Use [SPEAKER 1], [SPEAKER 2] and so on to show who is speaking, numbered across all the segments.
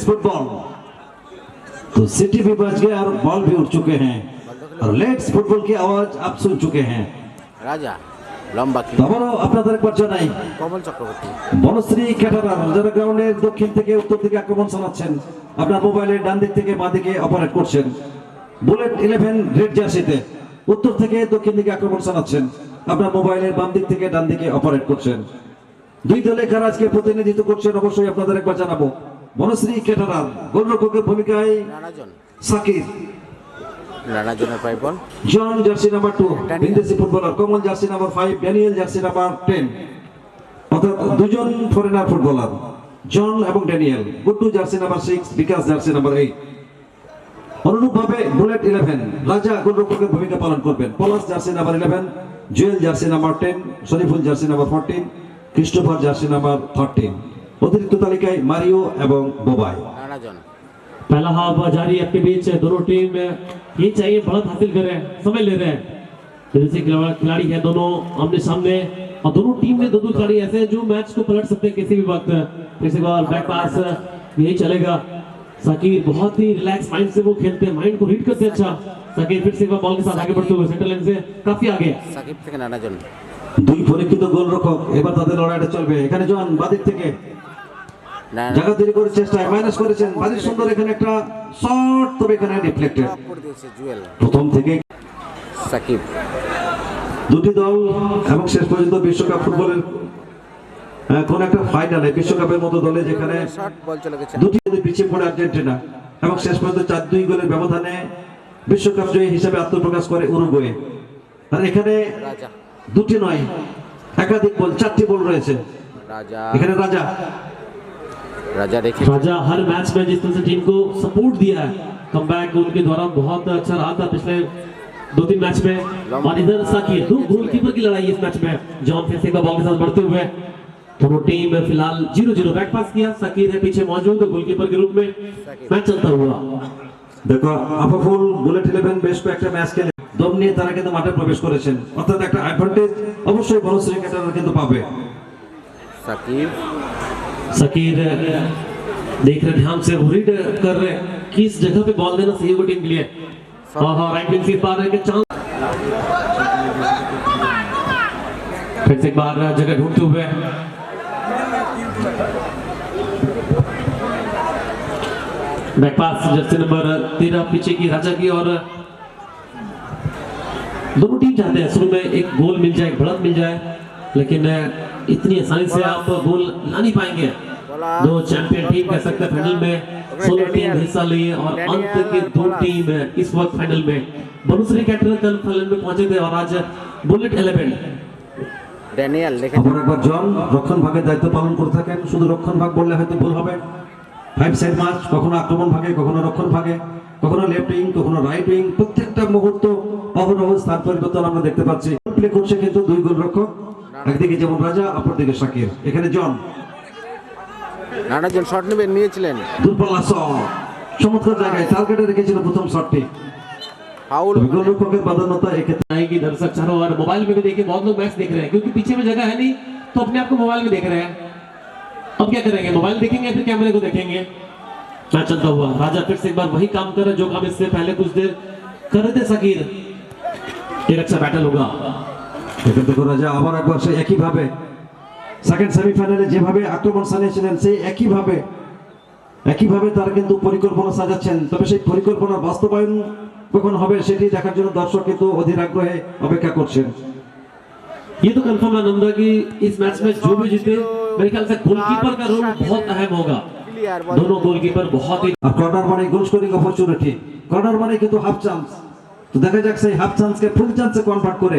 [SPEAKER 1] Come on let's football तो city भी बच गया और बॉल भी उड़ चुके हैं और लेट्स फुटबॉल की आवाज आप सुन चुके हैं
[SPEAKER 2] রাজা লম্বা কি
[SPEAKER 1] তো আবারও আপনাদের একবার জানাই
[SPEAKER 2] কমল চক্রবর্তী
[SPEAKER 1] বনশ্রী ক্যাটারার যারা গ্রাউন্ডের দক্ষিণ থেকে উত্তর দিকে আক্রমণ চালাচ্ছেন আপনার মোবাইলের ডান দিক থেকে বাঁ দিকে অপারেট করছেন বুলেট ইলেভেন রেড জার্সিতে উত্তর থেকে দক্ষিণ দিকে আক্রমণ চালাচ্ছেন আপনার মোবাইলের বাম দিক থেকে ডান দিকে অপারেট করছেন দুই দলে কারা আজকে প্রতিনিধিত্ব করছেন অবশ্যই আপনাদের একবার জানাবো বনশ্রী ক্যাটারার গোলরক্ষকের ভূমিকায় সাকিব।
[SPEAKER 2] রানাজনের পাই ball.
[SPEAKER 1] John jersey number two বিদেশি footballer Kamal jersey number five Daniel jersey number ten অর্থাৎ দুজন ফরেনার ফুটবলার জন এবং Daniel. Guddu jersey number six Bikash jersey number eight অনুরূপভাবে বুলেট ইলেভেন রাজা গোলরক্ষকের ভূমিকা পালন করবেন। Palash jersey number eleven Jewel jersey number ten Shariful jersey number fourteen Christopher jersey number thirteen অতিরিক্ত তালিকায় মারিও এবং বোবাই
[SPEAKER 2] রানাজন
[SPEAKER 3] पहला हाफ जारी है आपके बीच दोनों टीम ये चाहिए बढ़त हासिल करें समय ले रहे हैं जैसे खिलाड़ी खिलाड़ी है दोनों आमने सामने और दोनों टीम में दो दो खिलाड़ी ऐसे हैं जो मैच को पलट सकते हैं किसी भी वक्त जैसे बॉल बैक पास यही चलेगा साकिर बहुत ही रिलैक्स माइंड से वो खेलते हैं माइंड को रीड करते हैं अच्छा साकिर फिर से एक बार बॉल के साथ आगे बढ़ते हुए सेंटर लाइन से काफी आगे है
[SPEAKER 2] সাকিব থেকে রানাজন
[SPEAKER 1] দুই পরীক্ষিত গোলরক্ষক এবার তাদের লড়াইটা চলবে এখানে জন বাদিক থেকে
[SPEAKER 2] রানা-
[SPEAKER 1] জায়গা তৈরি করার চেষ্টায় মাইনাস করেছেন সুন্দর এখানে একটা তবে এখানে ডিফ্লেক্টেড প্রথম থেকে
[SPEAKER 2] সাকিব।
[SPEAKER 1] দুটি দল এবং শেষ পর্যন্ত বিশ্বকাপ ফুটবলের কোন একটা ফাইনালে বিশ্বকাপের মতো দলে যেখানে দুটি পিছিয়ে পড়ে আর্জেন্টিনা এবং শেষ পর্যন্ত চার দুই গোলের ব্যবধানে বিশ্বকাপ জয়ী হিসেবে আত্মপ্রকাশ করে উরুগুয়ে। আর এখানে দুটি নয় একাধিক বল চারটি বল রয়েছে। এখানে রাজা।
[SPEAKER 2] রাজা রেখে
[SPEAKER 3] राजा हर मैच में जिस तरह से टीम को सपोर्ट दिया है कम उनके द्वारा बहुत अच्छा रहा था पिछले दो तीन मैच में और इधर साकिर दो गोलकीपर की लड़ाई है इस मैच में जॉन फिर से एक बार बॉल के साथ बढ़ते हुए दोनों टीम फिलहाल जीरो जीरो बैक पास किया साकिर है पीछे मौजूद गोलकीपर के रूप में मैच चलता हुआ
[SPEAKER 1] দেখো আপাফুল বুলেট ইলেভেন বেশ কয়েকটা ম্যাচ খেলে দম নিয়ে তারা কিন্তু মাঠে প্রবেশ করেছেন অর্থাৎ একটা অ্যাডভান্টেজ অবশ্যই বনশ্রী ক্যাটার কিন্তু পাবে
[SPEAKER 2] সাকিব
[SPEAKER 3] सकीर देख रहे ध्यान से रीड कर रहे किस जगह पे बॉल देना सही होगा टीम के लिए? हाँ हाँ राइट विंग से पा रहे चांस फिर से एक बार जगह ढूंढते हुए। बैक पास जर्सी नंबर तेरह पीछे की राजा की और दोनों टीम चाहते हैं। शुरू में एक गोल मिल जाए एक बढ़त मिल जाए लेकिन इतनी आसानी से आप गोल ला नहीं पाएंगे दो चैंपियन टीम कह सकते हैं फाइनल में सोलह टीम हिस्सा लिए और अंत के दो टीम इस वक्त फाइनल में बनुश्री कैपिटल कल फाइनल में पहुंचे थे और आज बुलेट इलेवन
[SPEAKER 2] ড্যানিয়েল রেখে
[SPEAKER 1] অপর একবার জন রক্ষণ ভাগের দায়িত্ব পালন করে থাকেন শুধু রক্ষণ ভাগ বললে হয়তো ভুল হবে ফাইভ সাইড মাছ কখনো আক্রমণ ভাগে কখনো রক্ষণ ভাগে কখনো লেফট উইং কখনো রাইট উইং প্রত্যেকটা মুহূর্ত অহরহ স্থান পরিবর্তন আমরা দেখতে পাচ্ছি প্লে করছে কিন্তু দুই গোল রক্ষক একদিকে যেমন রাজা অপরদিকে শাকির এখানে জন
[SPEAKER 2] রানাজন শট নেবে নিয়েছিলেন
[SPEAKER 1] দুর্বলা শট চমৎকার জায়গায় টার্গেটে রেখেছিল প্রথম শটটি
[SPEAKER 2] ফাউল
[SPEAKER 1] তবে গোলরক্ষকের প্রাধান্যতা এক্ষেত্রে
[SPEAKER 3] आएगी दर्शक चारों ओर मोबाइल में भी देखिए बहुत लोग मैच देख रहे हैं क्योंकि पीछे में जगह है नहीं तो अपने आप को मोबाइल में देख रहे हैं अब क्या करेंगे मोबाइल देखेंगे या फिर कैमरे को देखेंगे मैच चलता हुआ राजा फिर से एक बार वही काम कर रहे हैं जो काम इससे पहले कुछ देर कर रहे थे सकीर एक अच्छा बैटल होगा
[SPEAKER 1] এখান থেকে রাজা আবার একবার সেই একইভাবে সেকেন্ড সেমিফাইনালে যেভাবে আক্রমণ চালিয়েছিলেন সেই একইভাবে একইভাবে তারা কিন্তু পরিকল্পনা সাজাচ্ছেন তবে সেই পরিকল্পনার বাস্তবায়ন কখন হবে সেটি দেখার জন্য দর্শক কিন্তু অধীর আগ্রহে অপেক্ষা করছেন
[SPEAKER 3] ये तो कंफर्म है नंदा कि इस मैच में जो भी जीते मेरे ख्याल से गोलकीपर का रोल बहुत अहम होगा
[SPEAKER 2] ক্লিয়ার বল
[SPEAKER 3] दोनों गोलकीपर बहुत ही
[SPEAKER 1] আর কর্নার মানে গোল স্কোরিং অপরচুনিটি কর্নার মানে কিন্তু হাফ চান্স তো দেখা যাক সেই হাফ চান্সকে ফুল চান্সে কনভার্ট করে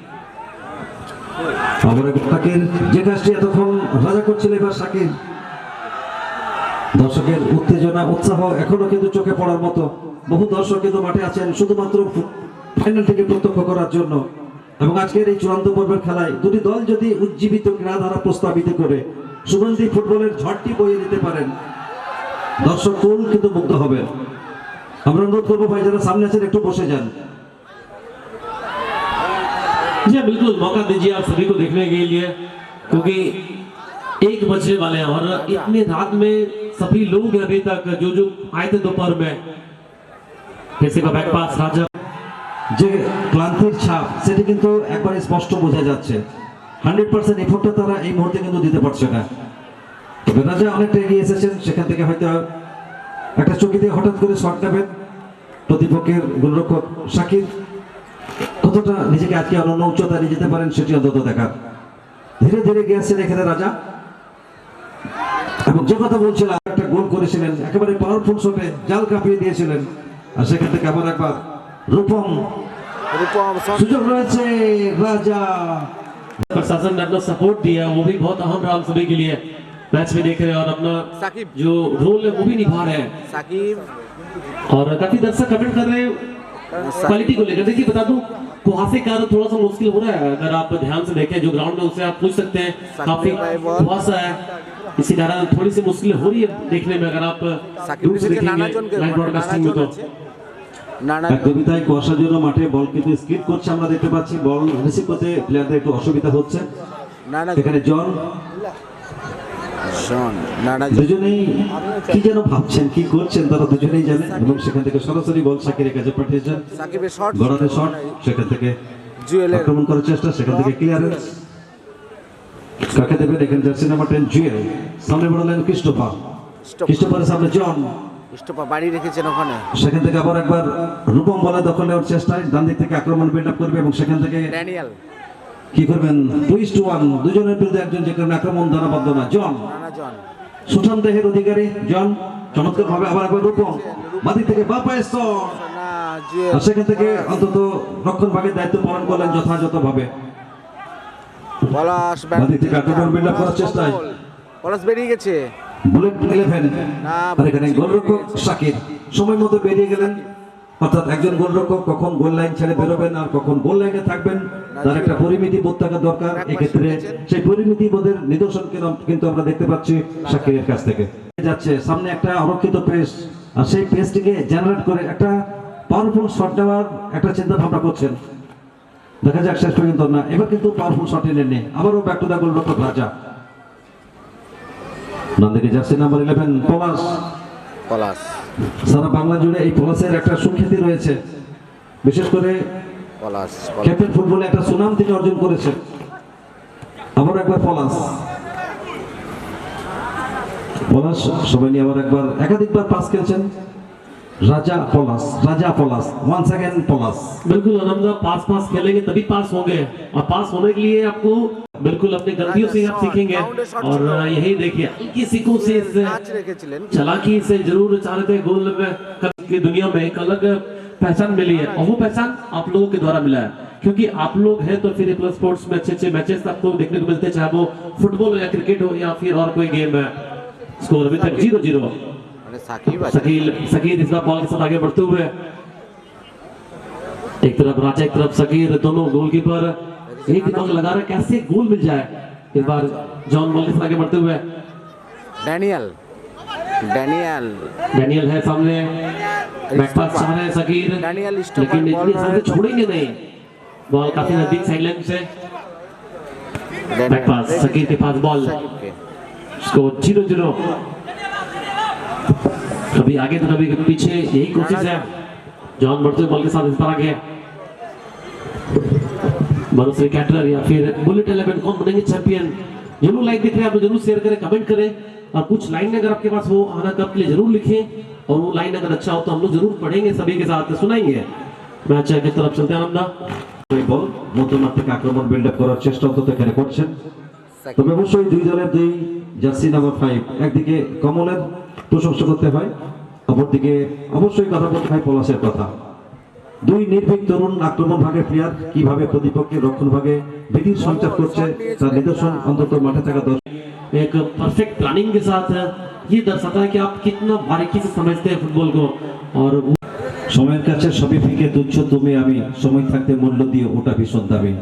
[SPEAKER 1] যে কাজটি এতক্ষণ রাজা করছিল এবার শাকির দর্শকের উত্তেজনা, উৎসাহ এখনও কিন্তু চোখে পড়ার মতো। বহু দর্শক কিন্তু মাঠে আছেন শুধুমাত্র ফাইনাল থেকে প্রত্যক্ষ করার জন্য। এবং আজকের এই চূড়ান্ত পর্বের খেলায় দুটি দল যদি উজ্জীবিত ক্রীড়াধারা প্রস্তাবিত করে, সুগন্ধি ফুটবলের ঝড়টি বইয়ে দিতে পারেন। দর্শক কিন্তু মুগ্ধ হবেন। আমরা অনুরোধ করব ভাই যারা সামনে আছেন, একটু বসে যান।
[SPEAKER 3] जी हाँ, बिल्कुल मौका दीजिए आप सभी को देखने के लिए क्योंकि एक बजने वाले हैं और इतने रात में सभी लोग हैं अभी तक जो जो आए थे दोपहर में फिर से का बैक पास राजा
[SPEAKER 1] যে ক্লান্তির ছাপ সেটি কিন্তু একবার স্পষ্ট বোঝা যাচ্ছে হান্ড্রেড পার্সেন্ট এফোর্টটা তারা এই মুহূর্তে কিন্তু দিতে পারছে না তবে রাজা অনেকটা এগিয়ে এসেছেন সেখান থেকে হয়তো একটা চকিতে হঠাৎ করে শট নেবেন প্রতিপক্ষের গোলরক্ষক শাকির কতটা নিজেকে আজকে অনন্য উচ্চতায় নিয়ে যেতে পারেন সেটি অন্তত দেখার ধীরে ধীরে গিয়েছেন এখানে রাজা এবং যে কথা বলছিলাম একটা গোল করেছিলেন একেবারে পাওয়ারফুল শটে জাল কাঁপিয়ে দিয়েছিলেন আর সেখান থেকে আবার একবার রূপম
[SPEAKER 2] রূপম শট
[SPEAKER 1] সুযোগ রয়েছে রাজা
[SPEAKER 3] प्रशासन ने अपना सपोर्ट दिया वो भी बहुत अहम रहा हम सभी के लिए मैच में देख रहे हैं और अपना
[SPEAKER 2] साकिब
[SPEAKER 3] जो रोल है वो भी निभा रहे हैं
[SPEAKER 2] সাকিব
[SPEAKER 3] और काफी दर्शक कमेंट कर रहे हैं क्वालिटी को लेकर देखिए बता दूं कुहासे का तो थोड़ा सा मुश्किल हो रहा है अगर आप ध्यान से देखें जो ग्राउंड में उसे आप पूछ सकते हैं काफी
[SPEAKER 2] भाई बहुत-
[SPEAKER 3] कुहासा है इसी कारण थोड़ी सी मुश्किल हो रही है देखने में अगर आप
[SPEAKER 2] সাকিব
[SPEAKER 3] दूर से
[SPEAKER 2] এসেছে নানা
[SPEAKER 3] देखेंगे
[SPEAKER 2] জনকে
[SPEAKER 3] लाइव ब्रॉडकास्टिंग में
[SPEAKER 2] নানা
[SPEAKER 3] तो
[SPEAKER 2] আছে নানা
[SPEAKER 1] একদমই তাই কুয়াশার জন্য মাঠে বল কিন্তু স্কিপ করছে আমরা দেখতে পাচ্ছি বল রিসিভ করতে প্লেয়ারদের একটু অসুবিধা হচ্ছে
[SPEAKER 2] নানা
[SPEAKER 1] এখানে জন দুজনেই কি যেন ভাবছেন কি করছেন তারা দুজনেই জানে এবং সেখান থেকে সরাসরি বল শাকিরের কাছে পাঠিয়েছেন।
[SPEAKER 2] সাকিবের শট
[SPEAKER 1] সেখান থেকে আক্রমণ করার চেষ্টা সেখান থেকে ক্লিয়ারেন্স কাকে দেবেন? এখানে জার্সি নাম্বার টেন জুয়েল। সামনে বড়লেন ক্রিস্টোফার। ক্রিস্টোফারের সামনে জন।
[SPEAKER 2] স্টপা বাড়ি রেখেছেন ওখানে।
[SPEAKER 1] সেখান থেকে আবার একবার রূপম বলে দখল নেওয়ার চেষ্টায় ডান দিক থেকে আক্রমণ বিল্ড আপ করবে এবং সেখান থেকে
[SPEAKER 2] ড্যানিয়েল
[SPEAKER 1] কি করবেন? টুইস টু ওয়ান দুজনের বিরুদ্ধে একজন যে কারণে আক্রমণ ধারাবদ্ধ না জন। সুঠাম দেহের অধিকারী জন। চমৎকার ভাবে আবার একবার রূপম। বাদিক থেকে বা পায়ে শট।
[SPEAKER 2] না জুয়েল
[SPEAKER 1] আর সেখান থেকে অন্তত রক্ষণ ভাগের দায়িত্ব পালন করলেন যথাযথ ভাবে
[SPEAKER 2] পলাশ
[SPEAKER 1] বাদিক থেকে আক্রমণ build করার চেষ্টায়।
[SPEAKER 2] পলাশ বেরিয়ে গেছে।
[SPEAKER 1] বুলেট ইলেভেন
[SPEAKER 2] না,
[SPEAKER 1] আর এখানে গোলরক্ষক শাকির। সময় মতো বেরিয়ে গেলেন। অর্থাৎ একজন গোলরক্ষক কখন গোল লাইন ছেড়ে বেরোবেন আর কখন গোল লাইনে থাকবেন, তার একটা পরিমিতি বোধ থাকা দরকার। এক্ষেত্রে সেই পরিমিতি বোধের নিদর্শন কিন্তু- আমরা দেখতে পাচ্ছি শাকিরের কাছ থেকে। যাচ্ছে, সামনে একটা অরক্ষিত প্রেস আর সেই প্রেসটিকে জেনারেট করে একটা পাওয়ারফুল শট নেওয়ার একটা চিন্তা ভাবনা করছেন। দেখা যাক, শেষ পর্যন্ত না। এবার কিন্তু পাওয়ারফুল শট এনে নেই আবারও ব্যাক টু দ্য গোলরক্ষক Raja. নন্দিকে jersey number eleven Palash.
[SPEAKER 2] Palash.
[SPEAKER 1] সারা বাংলা জুড়ে এই পলাশের একটা সুখ্যাতি রয়েছে। বিশেষ করে। ক্যাপ্টেন ফুটবলে একটা সুনাম তিনি অর্জন করেছেন। আবার একবার পলাশ। পলাশ সবাই নিয়ে আবার একবার একাধিকবার পাস খেলছেন। राजा पोलस राजा पोलस वन सेकेंड पोलस
[SPEAKER 3] बिल्कुल अनमदा पास पास खेलेंगे तभी पास होंगे। और पास होने के लिए आपको बिल्कुल अपने गलतियों से आप सीखेंगे। और यही देखिए हल्की
[SPEAKER 2] सीखों से
[SPEAKER 3] चलाकी से ज़रूर चाह रहे थे गोल की दुनिया में एक अलग पहचान मिली है। और वो पहचान आप लोगों के द्वारा मिला है। क्योंकि आप लोग हैं तो फिर प्लस स्पोर्ट्स में अच्छे अच्छे मैचेस आपको देखने को मिलते हैं चाहे वो फुटबॉल या क्रिकेट हो या फिर और कोई गेम है। स्कोर अभी तक ज़ीरो ज़ीरो आगे बढ़ते हुए। एक तरफ़ राजा एक तरफ़ सकीर दोनों गोलकीपर एक दिमाग लगा रहे कैसे गोल मिल जाए इस बार जॉन बॉल के आगे बढ़ते हुए?
[SPEAKER 2] डैनियल डैनियल
[SPEAKER 3] डैनियल है सामने। रहे
[SPEAKER 2] सकीर।
[SPEAKER 3] लेकिन इतनी छोड़ेंगे नहीं। बॉल काफ़ी नज़दीक साइडलाइन से। बैकपास सकीर के पास बॉल स्कोर ज़ीरो ज़ीरो। कभी आगे तो कभी पीछे यही कोशिश है जॉन बढ़ते हुए बॉल के साथ इस पर आगे भरोसे कैटलर या फिर बुलेट इलेवन कौन बनेंगे चैंपियन जरूर लाइक दिख रहे हैं आप लोग जरूर शेयर करें कमेंट करें और कुछ लाइन अगर आपके पास हो आना कप के लिए जरूर लिखें और वो लाइन अगर अच्छा हो तो हम लोग जरूर पढ़ेंगे सभी के साथ सुनाएंगे मैच की तरफ चलते हैं आनंदा
[SPEAKER 1] এই বল মধ্যমাঠ থেকে আক্রমণ বিল্ড আপ করার চেষ্টা অন্তত এখানে করছেন
[SPEAKER 2] সাকিব।
[SPEAKER 1] তবে অবশ্যই দুই দলের দুই জার্সি নাম্বার ফাইভ একদিকে কমলের প্রশংসা করতে হয় অপরদিকে অবশ্যই কথা বলতে হয় পলাশের কথা দুই নির্ভীক তরুণ আক্রমণ ভাগে প্লেয়ার কিভাবে প্রতিপক্ষের রক্ষণ ভাগে ভীতির সঞ্চার করছে তার নিদর্শন অন্তত মাঠে থাকা দর্শক
[SPEAKER 3] एक परफेक्ट प्लानिंग के साथ ये दर्शाता है कि आप कितना बारीकी से समझते हैं फुटबॉल को और वो
[SPEAKER 1] সময়ের কাছে সবই ফিকে তুচ্ছ তুমি আমি সময় থাকতে মূল্য দিয়ে ওটা ভীষণ দাবি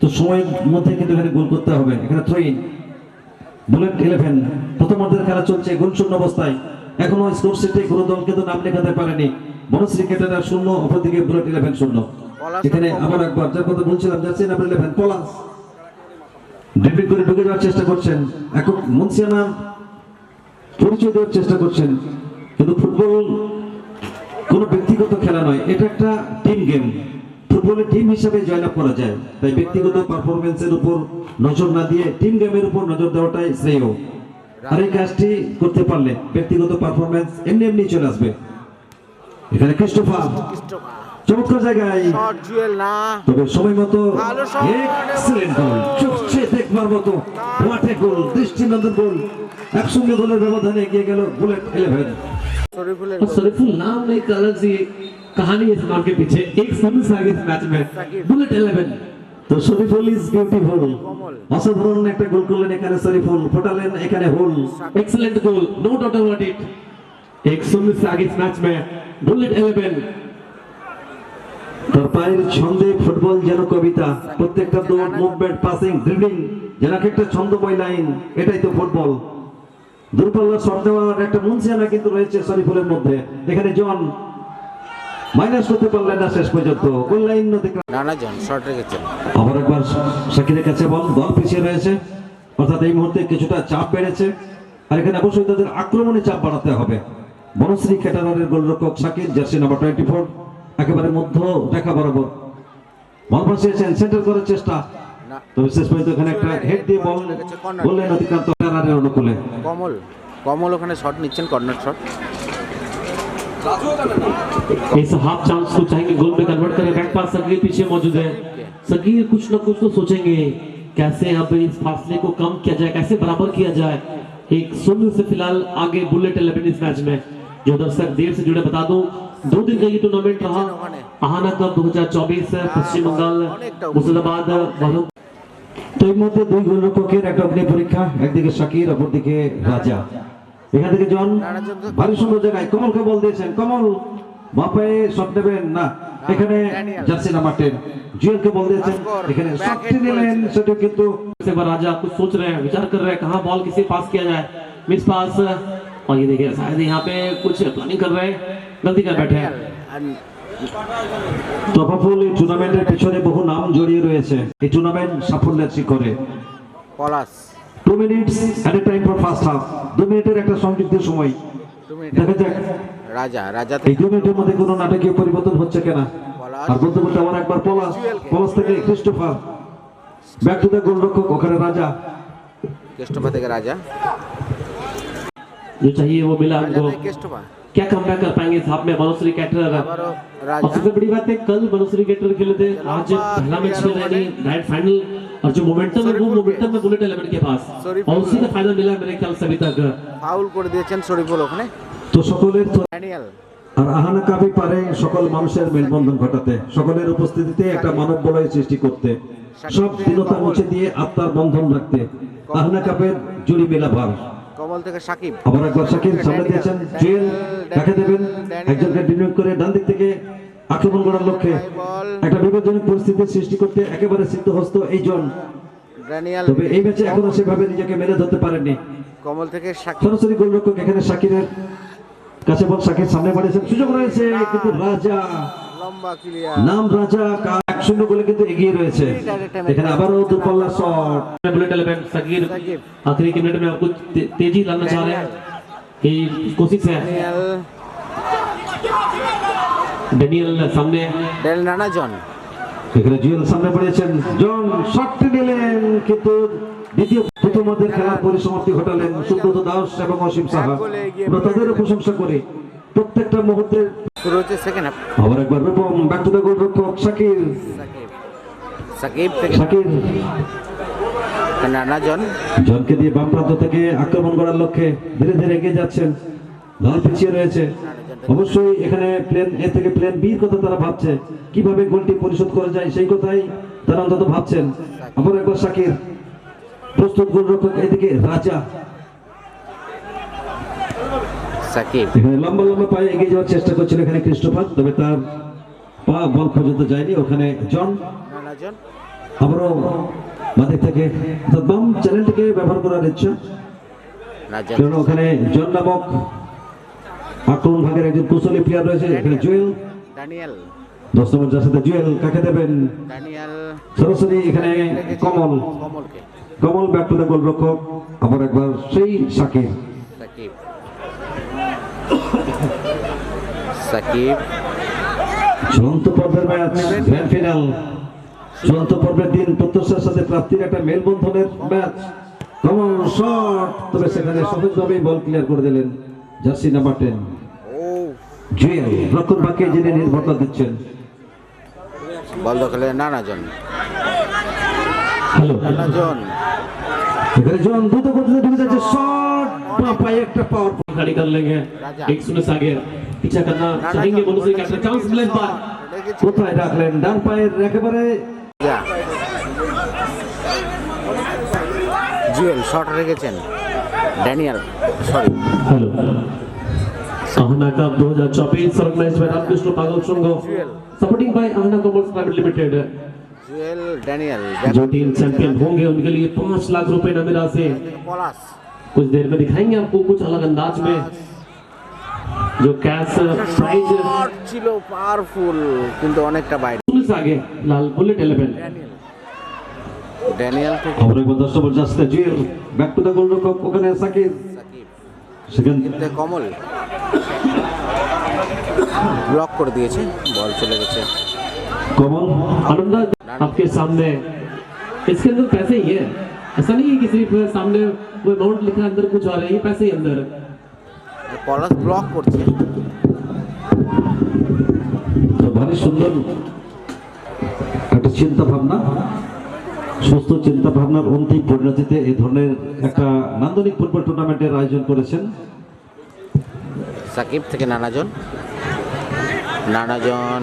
[SPEAKER 1] তো সময়ের মধ্যে কিন্তু এখানে গোল করতে হবে এখানে থ্রোইন বুলেট ইলেভেন প্রথম অর্ধের খেলা চলছে গোল শূন্য অবস্থায়। এখনও স্কোর সিটে কোনো দল কিন্তু নাম লেখাতে পারেনি। বনশ্রী ক্রিকেটাররা শূন্য অপরদিকে বুলেট ইলেভেন শূন্য। এখানে আবার একবার যার কথা বলছিলাম যাচ্ছে নাম্বার ইলেভেন পলাশ। ড্রিবলিং করে ঢুকে যাওয়ার চেষ্টা করছেন। এখন মুন্সিয়ানার পরিচয় দেওয়ার চেষ্টা করছেন। কিন্তু ফুটবল কোনো ব্যক্তিগত খেলা নয় এটা একটা টিম গেম ফুটবলে টিম হিসাবে জয়লাভ করা যায়। তাই ব্যক্তিগত পারফরমেন্সের উপর নজর না দিয়ে টিম গেমের উপর নজর দেওয়াটাই শ্রেয়। আর এই কাজটি করতে পারলে ব্যক্তিগত পারফরমেন্স এমনি এমনি চলে আসবে। এখানে ক্রিস্টোফার। চমৎকার জায়গায়। তবে সময় মতো এক্সেলেন্ট গোল চুপছে দেখবার মতো। ওয়াটে গোল দৃষ্টিনন্দন গোল একসঙ্গে গোলের ব্যবধানে এগিয়ে গেল বুলেট ইলেভেন
[SPEAKER 3] শরীফুল নাম নেই কালাজি। कहानी है इस नाम के पीछे एक सर्विस आ गई इस मैच में बुलेट इलेवन
[SPEAKER 1] তো শরীফুল ইজ বিউটিফুল
[SPEAKER 2] কমল।
[SPEAKER 1] অসাধারণ একটা গোল করলেন এখানে শরীফুল ফোটালেন এখানে whole
[SPEAKER 3] excellent goal no doubt about it एक सर्विस से आगे इस मैच में बुलेट इलेवन
[SPEAKER 1] তার পায়ের ছন্দে ফুটবল যেন কবিতা প্রত্যেকটা দৌড় মুভমেন্ট পাসিং ড্রিবলিং যেন এক একটা ছন্দময় লাইন এটাই তো ফুটবল দূরপাল্লা শট দেওয়ার একটা মুন্সিয়ানা কিন্তু রয়েছে শরীফুলের মধ্যে এখানে জন মাইনাস করতে পারলেন না শেষ পর্যন্ত। গোল লাইন অতিক্রম
[SPEAKER 2] নানা জন শট রেখেছেন
[SPEAKER 1] আবার একবার শাকিরের কাছে বল দল পিছিয়ে রয়েছে। অর্থাৎ এই মুহূর্তে কিছুটা চাপ বেড়েছে। আর এখানে অবশ্যই তাদের আক্রমণে চাপ বাড়াতে হবে। বনশ্রী ক্যাটারারের গোলরক্ষক Shakir jersey number twenty four একেবারে মধ্য রেখা বরাবর। বল বসিয়েছেন সেন্টার করার চেষ্টা। তবে শেষ পর্যন্ত এখানে একটা হেড দিয়ে বল বললেন অতিক্রান্ত অনুকূলে।
[SPEAKER 2] কমল কমল ওখানে শট নিচ্ছেন কর্নার শট
[SPEAKER 3] इस हाफ चांस को चाहेंगे गोल में कन्वर्ट करें बैक पास सकीर पीछे मौजूद है सकीर कुछ ना कुछ तो सोचेंगे कैसे अब इस फासले को कम किया जाए कैसे बराबर किया जाए एक शून्य से फिलहाल आगे बुलेट इलेवन इस मैच में जो दर्शक देर से जुड़े बता दूं दो दिन का ये टूर्नामेंट रहा आहाना कप 2024 पश्चिम बंगाल मुर्शिदाबाद बहरम
[SPEAKER 1] তো এর মধ্যে দুই গোলরক্ষকের একটা অগ্নি পরীক্ষা একদিকে শাকির অপরদিকে রাজা এখান থেকে জন ভারী সুন্দর জায়গায় কমলকে বল দিয়েছেন কমল বাপায়ে শট নেবেন না এখানে জার্সি নাম্বার টেন জুয়েলকে বল দিয়েছেন এখানে শটটি নিলেন সেটা কিন্তু
[SPEAKER 3] से बार राजा कुछ सोच रहे हैं विचार कर रहे हैं कहाँ बॉल किसे पास किया जाए मिस पास और ये देखिए शायद यहाँ पे कुछ प्लानिंग कर रहे हैं गलती कर बैठे हैं
[SPEAKER 1] তফাফুল এই টুর্নামেন্টের পেছনে বহু নাম জড়িয়ে রয়েছে এই টুর্নামেন্ট সাফল্যের শিখরে
[SPEAKER 2] পলাশ
[SPEAKER 1] two minutes at a time for first half দু মিনিটের একটা সংযুক্ত সময়
[SPEAKER 2] দু মিনিট
[SPEAKER 1] দেখা যাক
[SPEAKER 2] রাজা রাজা
[SPEAKER 1] এই দু মিনিটের মধ্যে কোনো নাটকীয় পরিবর্তন হচ্ছে কিনা আর বলতে বলতে আবার একবার পলাশ পলাশ থেকে ক্রিস্টোফার ব্যাক টু দ্য গোলরক্ষক ওখানে রাজা
[SPEAKER 2] কেষ্টপা থেকে রাজা
[SPEAKER 3] जो चाहिए वो मिला
[SPEAKER 2] রাজা
[SPEAKER 3] हमको
[SPEAKER 2] থেকে কেষ্টপা
[SPEAKER 3] क्या कम कर पाएंगे इस हाफ में मनोश्री कैटर
[SPEAKER 2] আবারও
[SPEAKER 3] और
[SPEAKER 2] রাজা
[SPEAKER 3] सबसे बड़ी बात है कल मनोश्री कैटर खेले थे आज पहला मैच खेल रहे हैं डायरेक्ट फाइनल और जो मोमेंटम है वो मोमेंटम है बुलेट इलेवन के पास और उसी का फाइनल मिला है मेरे ख्याल से अभी तक
[SPEAKER 2] ফাউল করে দিয়েছেন শরীফুল ওখানে
[SPEAKER 1] তো সকলের তো
[SPEAKER 2] ড্যানিয়েল
[SPEAKER 1] আর আহানা কাবি পারে সকল মানুষের মেলবন্ধন ঘটাতে সকলের উপস্থিতিতে একটা মানব বলয় সৃষ্টি করতে সব দীনতা মুছে দিয়ে আত্মার বন্ধন রাখতে আহানা কাপের জুড়ি মেলা ভার
[SPEAKER 2] কমল থেকে সাকিব।
[SPEAKER 1] আবার একবার শাকির সামনে দিয়েছেন জুয়েল দেবেন। একজনকে করে ডান দিক থেকে আক্রমণ করার লক্ষ্যে একটা বিপজ্জনক সৃষ্টি করতে একেবারে সিদ্ধহস্ত এই জন তবে এই ম্যাচে এখনও সেভাবে নিজেকে মেলে ধরতে পারেননি।
[SPEAKER 2] কমল থেকে সাকিব।
[SPEAKER 1] সরাসরি গোলরক্ষক এখানে শাকিরের কাছে বল শাকির সামনে বাড়িয়েছেন। সুযোগ রয়েছে কিন্তু রাজা নাম রাজা কা- এক শূন্য গোলে কিন্তু এগিয়ে রয়েছে এখানে আবারও দুপাল্লা shot
[SPEAKER 3] bullet eleven Sakir
[SPEAKER 2] Sakib
[SPEAKER 3] आखिरी के मिनट में आपको ते- तेजी लाना चाह रहे हैं ये कोशिश है
[SPEAKER 2] ড্যানিয়েল
[SPEAKER 3] डेनियल सामने
[SPEAKER 2] ডেল নানা জন
[SPEAKER 1] এখানে জুয়েল সামনে পড়েছেন জন শটটি নিলেন কিন্তু দ্বিতীয় প্রথমার্ধের খেলার পরিসমাপ্তি ঘটালেন সুব্রত দাস এবং অসীম সাহা আমরা তাদেরও প্রশংসা করি প্রত্যেকটা মুহূর্তে
[SPEAKER 2] শুরু হচ্ছে সেকেন্ড হাফ
[SPEAKER 1] আবার একবার রূপম ব্যাক টু দ্য গোলরক্ষক
[SPEAKER 2] সাকিব। সাকিব থেকে নানা জন
[SPEAKER 1] জনকে দিয়ে বাম প্রান্ত থেকে আক্রমণ করার লক্ষ্যে ধীরে ধীরে এগিয়ে যাচ্ছেন। দল পিছিয়ে রয়েছে। অবশ্যই এখানে প্লেন এ থেকে প্লেন বির কথা তারা ভাবছে। কীভাবে গোলটি পরিশোধ করা যায় সেই কথাই তারা অন্তত ভাবছেন। আবার একবার শাকির প্রস্তুত গোলরক্ষক এদিকে রাজা।
[SPEAKER 2] সাকিব।
[SPEAKER 1] এখানে লম্বা লম্বা পায়ে এগিয়ে যাওয়ার চেষ্টা করছিল এখানে ক্রিস্টোফার তবে তার পা বল পর্যন্ত যায়নি ওখানে জন। আবারও মাদিক থেকে বাম চ্যানেলটিকে ব্যবহার করার ইচ্ছা। কারণ ওখানে জন নামক আক্রমণ ভাগের একজন কুশলী প্লেয়ার রয়েছে এখানে জুয়েল।
[SPEAKER 2] ড্যানিয়েল
[SPEAKER 1] দশ নম্বর যার সাথে জুয়েল কাকে দেবেন? সরাসরি এখানে
[SPEAKER 2] Kamal.
[SPEAKER 1] Kamal back to the গোলরক্ষক আবার একবার সেই সাকিব।
[SPEAKER 2] সাকিব। সাকিব।
[SPEAKER 1] চূড়ান্ত পর্বের ম্যাচ গ্র্যান্ড ফাইনাল চূড়ান্ত পর্বের দিন প্রত্যাশার সাথে প্রাপ্তির একটা মেলবন্ধনের ম্যাচ। কমন শট তবে সেখানে সহজভাবেই বল ক্লিয়ার করে দিলেন জার্সি নাম্বার টেন জুয়েল রক্ষণ বাকে যিনি নির্ভরতা দিচ্ছেন।
[SPEAKER 2] বল দখলে নানা নানাজন নানাজন।
[SPEAKER 1] এখানে জন দ্রুত গতিতে ঢুকে যাচ্ছে শট পা পায়ে একটা পাওয়ার
[SPEAKER 3] গাড়ি কার লেগে 100 সাগের। से आगे पीछा करना चाहेंगे बोलो से कैप्टन चांस मिले इस बार
[SPEAKER 2] রেখেছে
[SPEAKER 1] কোথায় রাখলেন ডান পায়ের একেবারে
[SPEAKER 2] যা জুয়েল শট রেখেছেন Daniel sorry
[SPEAKER 3] hello Aahana cup 2024 organised by Ramakrishna Pagal Sangh supporting by Aahana commerce private limited
[SPEAKER 2] Jewel Daniel
[SPEAKER 3] जो टीम चैंपियन होंगे उनके लिए पांच लाख रुपए नमिरा से
[SPEAKER 2] পলাশ
[SPEAKER 3] कुछ देर में दिखाएंगे आपको कुछ अलग अंदाज में जो कैश प्राइज
[SPEAKER 2] শট ছিল পাওয়ারফুল কিন্তু অনেকটা বাইরে
[SPEAKER 3] शून्य से आगे लाल बुलेट 11
[SPEAKER 2] ড্যানিয়েল থেকে
[SPEAKER 1] আবার একবার দশ নম্বর যাচ্ছে জুয়েল ব্যাক টু দ্য গোলরক্ষক ওখানে সাকিব
[SPEAKER 2] সাকিব
[SPEAKER 1] সেখান
[SPEAKER 2] কিন্তু কমল ব্লক করে দিয়েছে বল চলে গেছে
[SPEAKER 1] কমল
[SPEAKER 3] आनंदा आपके सामने इसके अंदर पैसे ही है ऐसा नहीं है कि सिर्फ सामने वो अमाउंट लिखा है, अंदर कुछ और है ये पैसे ही अंदर है
[SPEAKER 2] পলাশ ব্লক করছে।
[SPEAKER 1] তো ভারী সুন্দর। একটা চিন্তা ভাবনা সুস্থ চিন্তা ভাবনার অন্তিম পরিণতিতে এই ধরনের একটা নান্দনিক ফুটবল টুর্নামেন্টের আয়োজন করেছেন।
[SPEAKER 2] সাকিব থেকে নানাজন। নানাজন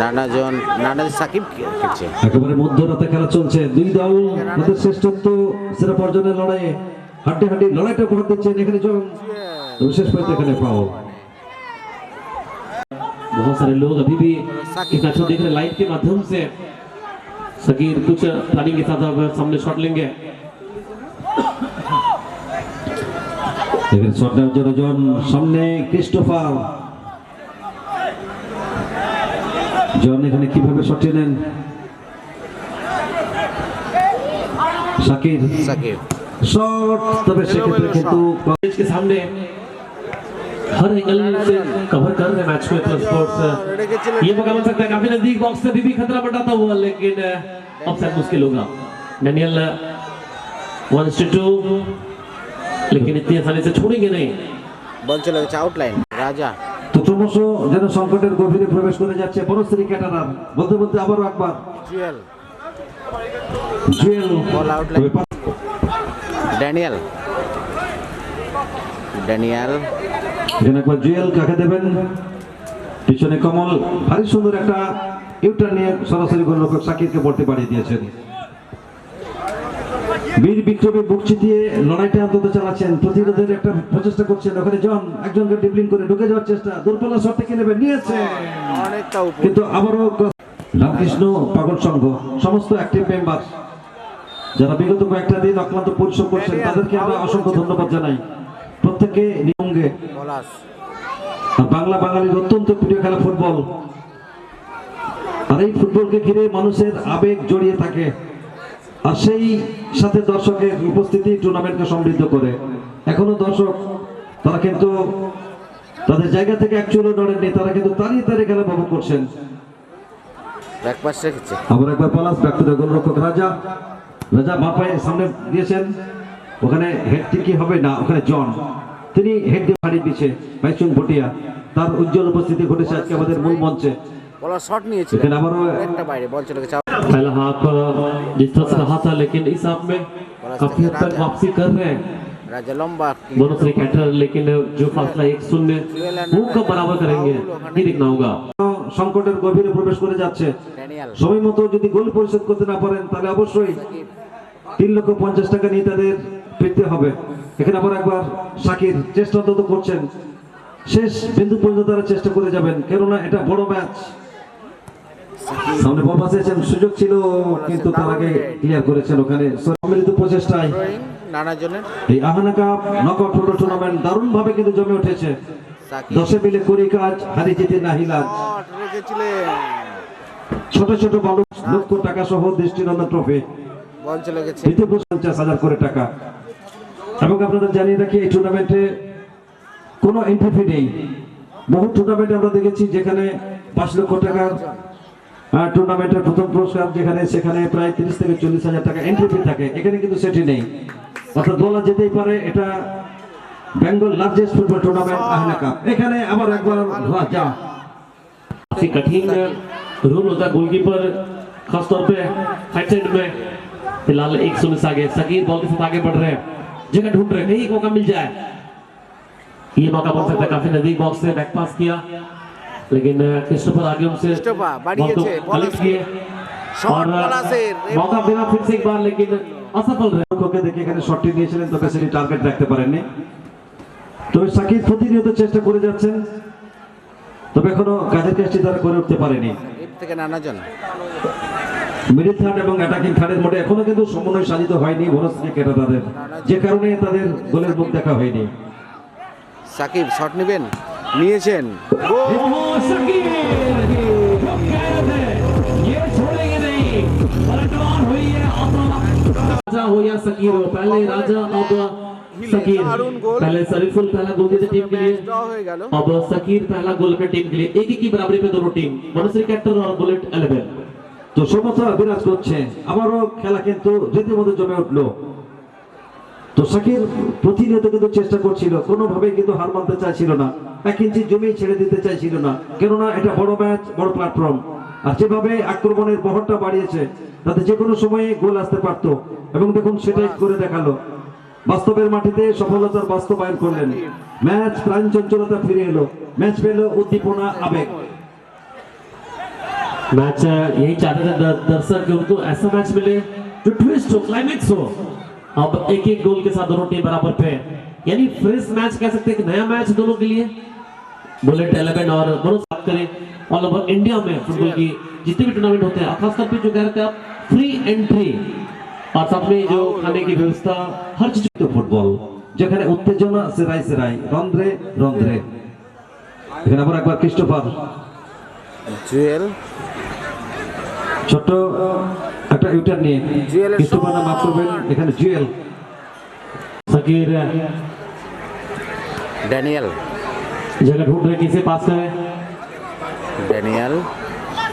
[SPEAKER 2] নানাজন নানাজন সাকিব খেলছে।
[SPEAKER 1] একেবারে মধ্যরাতে খেলা চলছে। দুই দল তাদের শ্রেষ্ঠত্ব সেরা পর্যায়ের লড়াইয়ে হাড্ডি হাড্ডি লড়াইটা উপহার দিচ্ছেন এখানে জন তবে শেষ পর্যন্ত এখানে পাও
[SPEAKER 3] बहुत सारे लोग अभी भी इस मैच को देख रहे लाइव के माध्यम से सकीर कुछ प्लानिंग के साथ अब सामने शॉट लेंगे
[SPEAKER 1] এখানে শট নেওয়ার জন্য জন সামনে ক্রিস্টোফার জন এখানে কিভাবে শট নেন শাকির
[SPEAKER 2] সাকিব
[SPEAKER 1] শট তবে সেক্ষেত্রে কিন্তু
[SPEAKER 3] पिच के सामने हर एंगल से कवर कर रहे मैच को प्लस स्पोर्ट्स ये मौका मिल सकता है काफी नजदीक बॉक्स से अभी भी खतरा बढ़ाता हुआ लेकिन ऑफसाइड मुश्किल होगा डैनियल वन टू लेकिन इतनी आसानी से छोड़ेंगे नहीं
[SPEAKER 2] বল চলে গেছে আউটলাইন রাজা
[SPEAKER 1] তো ক্রমশ যেন সংকটের গভীরে প্রবেশ করে যাচ্ছে বনশ্রী ক্যাটারার বলতে বলতে আবারও একবার
[SPEAKER 2] Jewel
[SPEAKER 1] Jewel
[SPEAKER 2] Ball outline. Daniel Daniel
[SPEAKER 1] এখানে একবার জুয়েল কাকে দেবেন? পিছনে কমল ভারী সুন্দর একটা ইউটার নিয়ে সরাসরি গোলরক্ষক সাকিরকে বলতে পাঠিয়ে দিয়েছেন। বীর বিক্রমে বুক চিতিয়ে লড়াইটা অন্তত চালাচ্ছেন। প্রতিরোধের একটা প্রচেষ্টা করছেন। ওখানে জন একজনকে ডিবলিং করে ঢুকে যাওয়ার চেষ্টা। দূরপাল্লা শট থেকে নেবে? নিয়েছে। কিন্তু আবারও রামকৃষ্ণ পাগল সংঘ সমস্ত অ্যাক্টিভ মেম্বার যারা বিগত কয়েকটা দিন অক্লান্ত পরিশ্রম করছেন তাদেরকে আমরা অসংখ্য ধন্যবাদ জানাই। প্রত্যেকে নিয়ঙ্গে বাংলা বাঙালির অত্যন্ত প্রিয় খেলা ফুটবল। আর এই ফুটবলকে ঘিরে মানুষের আবেগ জড়িয়ে থাকে। আর সেই সাথে দর্শকের উপস্থিতি টুর্নামেন্টকে সমৃদ্ধ করে। এখনও দর্শক তারা কিন্তু তাদের জায়গা থেকে অ্যাকচুয়ালি নড়েননি তারা কিন্তু দাঁড়িয়ে দাঁড়িয়ে খেলা উপভোগ করছেন। আবার একবার পলাশ ব্যক্তিগত গোলরক্ষক রাজা। রাজা মাপায় সামনে দিয়েছেন ওখানে হেডটি কি হবে না ওখানে জন তিনি হেড দিয়ে বাড়ি পিছে বাইচুং ভুটিয়া তার উজ্জ্বল উপস্থিতি ঘটেছে আজকে আমাদের মূল মঞ্চে
[SPEAKER 2] বলার শট নিয়েছিলেন
[SPEAKER 1] এখানে আবারও
[SPEAKER 2] একটা বাইরে বল চলে গেছে out।
[SPEAKER 3] पहला हाफ जिस तरह से रहा था लेकिन इस हाफ में काफी हद तक वापसी कर रहे हैं
[SPEAKER 2] রাজা লম্বা
[SPEAKER 3] दोनों से कैटर लेकिन जो फासला एक शून्य वो कब बराबर करेंगे ये देखना होगा
[SPEAKER 1] সংকটের গভীরে প্রবেশ করে যাচ্ছে
[SPEAKER 2] ড্যানিয়াল
[SPEAKER 1] সময় মতো যদি গোল পরিশোধ করতে না পারেন তাহলে অবশ্যই তিন লক্ষ পঞ্চাশ টাকা নিয়ে তাদের ফিরতে হবে। এখানে আবার একবার শাকির চেষ্টা অন্তত করছেন। শেষ বিন্দু পর্যন্ত তারা চেষ্টা করে যাবেন কেননা এটা বড় ম্যাচ। সামনে বল পাশে সুযোগ ছিল কিন্তু তার আগে ক্লিয়ার করেছেন ওখানে। সম্মিলিত প্রচেষ্টায়
[SPEAKER 2] থ্রোয়িং নানা জনের
[SPEAKER 1] এই Ahana cup knockout football tournament দারুণ ভাবে কিন্তু জমে উঠেছে। দশে মিলে কাজ হারি জিতে নাহিলাজ ছোট ছোট মানুষ লক্ষ টাকা সহ দৃষ্টিনন্দন ট্রফি।
[SPEAKER 2] বল চলে গেছে
[SPEAKER 1] দ্বিতীয় পঞ্চাশ হাজার করে টাকা এবং আপনাদের জানিয়ে রাখি এই টুর্নামেন্টে কোনো এন্ট্রি ফি নেই বহু টুর্নামেন্টে আমরা দেখেছি যেখানে পাঁচ লক্ষ টাকার আহ, টুর্নামেন্টের প্রথম পুরস্কার যেখানে সেখানে প্রায় তিরিশ থেকে চল্লিশ হাজার টাকা এন্ট্রি ফি থাকে এখানে কিন্তু সেটি নেই অর্থাৎ বলা যেতেই পারে এটা Bengal largest football tournament Aahana cup এখানে আবার একবার রাজা
[SPEAKER 3] काफी कठिन रोल होता है गोलकीपर खासतौर पे राइट साइड में फिलहाल एक शून्य से आगे सकीर बॉल के साथ आगे बढ़ रहे हैं जगह ढूंढ रहे हैं कहीं मौका मिल जाए ये मौका बन सकता है काफी नजदीक बॉक्स से बैक पास किया लेकिन क्रिस्टोफर आगे उनसे
[SPEAKER 2] क्रिस्टोफर
[SPEAKER 3] बॉल
[SPEAKER 2] बाड़िए
[SPEAKER 3] को
[SPEAKER 2] छे, बॉल
[SPEAKER 3] कलेक्ट
[SPEAKER 2] इसकी।
[SPEAKER 3] किए
[SPEAKER 2] शॉट
[SPEAKER 3] और
[SPEAKER 2] बड़ा से
[SPEAKER 3] मौका बिना फिर से एक बार लेकिन असफल रहे
[SPEAKER 1] ওকে দেখে এখানে শটটি নিয়েছিলেন তবে সেটি টার্গেট রাখতে পারেননি তবে সাকিব প্রতিনিয়ত চেষ্টা করে যাচ্ছেন তবে এখনো কাজের কাজটি তারা করে উঠতে পারেনি
[SPEAKER 2] এর থেকে নানা জন
[SPEAKER 1] মিডিল থার্ড এবং অ্যাটাকিং থার্ডের মধ্যে এখনো কিন্তু সমন্বয় সাধিত হয়নি ভরস ক্রিকেটারদের যে কারণে তাদের গোলের মুখ দেখা হয়নি
[SPEAKER 2] সাকিব শট নেবেন নিয়েছেন গোল
[SPEAKER 3] ओह, सकीर! जो कह रहे थे, ये छोड़ेंगे नहीं पलटवार हुई है अब राजा हो या सकीर हो पहले राजा अब सकीर
[SPEAKER 2] दारुण गोल।
[SPEAKER 3] पहले सरीफुल पहला गोल दिया था टीम के लिए
[SPEAKER 2] ड्रॉ হয়ে গেল
[SPEAKER 3] अब सकीर पहला गोल का टीम के लिए एक ही की बराबरी पे दोनों टीम मनश्री कैक्टर और बुलेट एलेवन
[SPEAKER 1] তো সমতা বিরাজ করছে। আবারও খেলা কিন্তু রীতিমতো জমে উঠল। তো সাকিব প্রতিনিয়ত কিন্তু চেষ্টা করছিল, কোনোভাবেই কিন্তু হার মানতে চাইছিল না। এক ইঞ্চি জমি ছেড়ে দিতে চাইছিল না, কেননা এটা বড় ম্যাচ, বড় প্ল্যাটফর্ম। আর যেভাবে আক্রমণের বহরটা বাড়িয়েছে, তাতে যে কোনো সময়ে গোল আসতে পারতো। এবং দেখুন, সেটাই করে দেখাল। বাস্তবের মাটিতে সফলতার বাস্তবায়ন করলেন। ম্যাচ প্রাণ চঞ্চলতা ফিরে এলো। ম্যাচ পেল উদ্দীপনা, আবেগ।
[SPEAKER 3] मैच यही चाहते थे दर- दर्शक कि उनको ऐसा मैच मिले जो ट्विस्ट हो क्लाइमेक्स हो अब एक एक गोल के साथ दोनों टीम बराबर पे है। यानी फ्रेश मैच कह सकते हैं कि नया मैच दोनों के लिए बुलेट इलेवन और दोनों से बात करें ऑल ओवर इंडिया में फुटबॉल की जितने भी टूर्नामेंट होते हैं और खासतौर पे जो कह रहे थे आप फ्री एंट्री और साथ में जो खाने की व्यवस्था हर चीज
[SPEAKER 1] তো ফুটবল যেখানে উত্তেজনা সেরাই সেরাই রন্ধ্রে রন্ধ্রে এখানে আবার একবার ক্রিস্টোফার
[SPEAKER 2] জুয়েল
[SPEAKER 1] ছোট্ট একটা ইউটার নিয়ে
[SPEAKER 2] জুয়েলের
[SPEAKER 1] ক্রিস্টোফার নাম মাফ করবেন এখানে জুয়েল
[SPEAKER 3] सकीर
[SPEAKER 2] ড্যানিয়েল
[SPEAKER 3] जगह ढूंढ रहे किसे पास करें
[SPEAKER 2] ড্যানিয়েল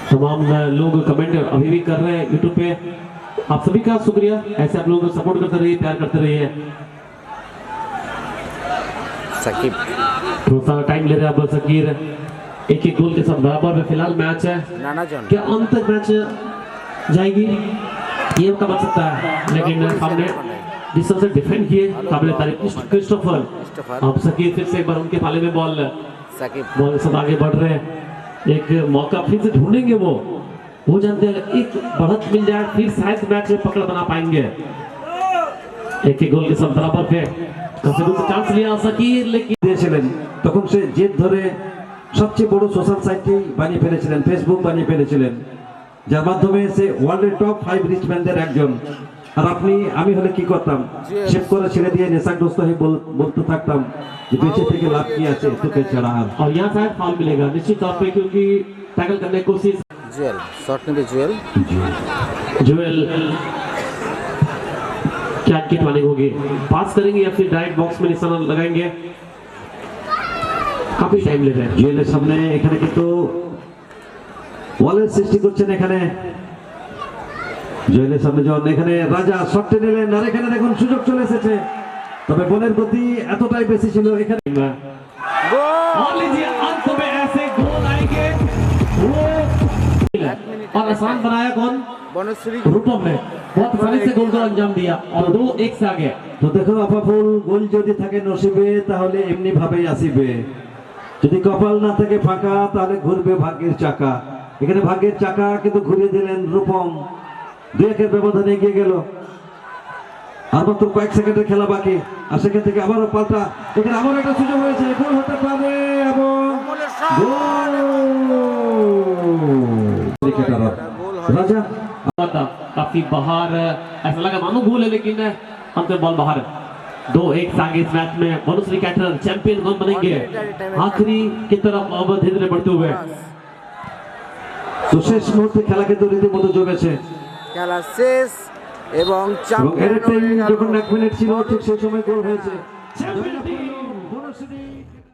[SPEAKER 3] तमाम लोग कमेंट अभी भी कर रहे हैं यूट्यूब पे आप सभी का शुक्रिया ऐसे आप लोग सपोर्ट करते रहिए प्यार करते रहिए
[SPEAKER 2] সাকিব
[SPEAKER 3] थोड़ा सा टाइम ले रहे हैं अब सकीर एक एक गोल के साथ बराबर में फिलहाल मैच है
[SPEAKER 2] নানা জন
[SPEAKER 3] क्या अंत तक मैच जाएगी ये का बन सकता है लेकिन हमने जिस तरह से डिफेंड किए काबिल तारीफ क्रिस्टोफर
[SPEAKER 2] क्रिस्टोफर।
[SPEAKER 3] अब सकीर फिर से एक बार उनके पाले में बॉल
[SPEAKER 2] সাকিব
[SPEAKER 3] बॉल के साथ आगे बढ़ रहे हैं एक मौका फिर से ढूंढेंगे वो वो जानते हैं अगर एक बढ़त मिल जाए फिर शायद मैच में पकड़ बना पाएंगे एक एक गोल के साथ बराबर पे काफी दूर से चांस लिया सकीर लेकिन
[SPEAKER 1] দিয়েছিলেন তখন সে জেদ ধরে সবচেয়ে বড় সোশ্যাল সাইটটি বানিয়ে ফেলেছিলেন ফেসবুক বানিয়ে ফেলেছিলেন যার মাধ্যমে সে ওয়ার্ল্ডের টপ ফাইভ রিচ ম্যানদের একজন আর আপনি আমি হলে কি করতাম শেভ করে ছেড়ে দিয়ে নেশাগ্রস্ত হয়ে বল- বলতে থাকতাম যে বেঁচে থেকে লাভ কি আছে তোকে ছাড়া আর
[SPEAKER 3] और यहाँ शायद फाउल मिलेगा निश्चित तौर पे क्योंकि टैकल करने की कोशिश
[SPEAKER 2] জুয়েল শট নেবে জুয়েল
[SPEAKER 3] जोएल क्या की प्लानिंग होगी पास करेंगे या फिर डायरेक्ट बॉक्स में निशाना लगाएंगे काफी टाइम ले रहे हैं
[SPEAKER 1] জুয়েলের সামনে এখানে কিন্তু ওয়ালের সৃষ্টি করছেন এখানে জুয়েলের সামনে যখন এখানে রাজা শটটি নিলেন আর এখানে দেখুন সুযোগ চলে এসেছে তবে বলের গতি এতটাই বেশি ছিল এখানে
[SPEAKER 2] গোল
[SPEAKER 3] और लीजिए अंत में ऐसे गोल आएंगे वो आसान बनाया कौन
[SPEAKER 2] বনশ্রী
[SPEAKER 3] रूपम ने बहुत आसानी से गोल को अंजाम दिया और दो एक से आगे
[SPEAKER 1] তো দেখো আপাফুল গোল যদি থাকে নসিবে তাহলে এমনি ভাবেই আসিবে যদি কপাল না থাকে ফাঁকা তাহলে ঘুরবে ভাগ্যের চাকা এখানে ভাগ্যের চাকা কিন্তু ঘুরিয়ে দিলেন রূপম দুই একের ব্যবধানে এগিয়ে গেল আর মাত্র কয়েক সেকেন্ডের খেলা বাকি আর সেখান থেকে আবারও পাল্টা এখানে আবার একটা সুযোগ হয়েছে গোল হতে পারে এবং গোল ক্রিকেটার রাজা
[SPEAKER 3] था काफी बाहर ऐसा लगा मानो गोल है लेकिन अंतिम बॉल बाहर दो एक से आगे इस मैच में मनुश्री कैटर चैंपियन कौन बनेंगे आखिरी की तरफ अब धीरे धीरे बढ़ते हुए
[SPEAKER 1] তো শেষ মুহূর্তে খেলা কিন্তু রীতিমতো জমেছে
[SPEAKER 2] খেলা শেষ এবং
[SPEAKER 1] এবং
[SPEAKER 2] চ্যাম্পিয়ন
[SPEAKER 1] এর
[SPEAKER 2] হয়ে গেল
[SPEAKER 1] যখন এক মিনিট ছিল ঠিক সেই সময় গোল হয়েছে
[SPEAKER 3] चैंपियन टीम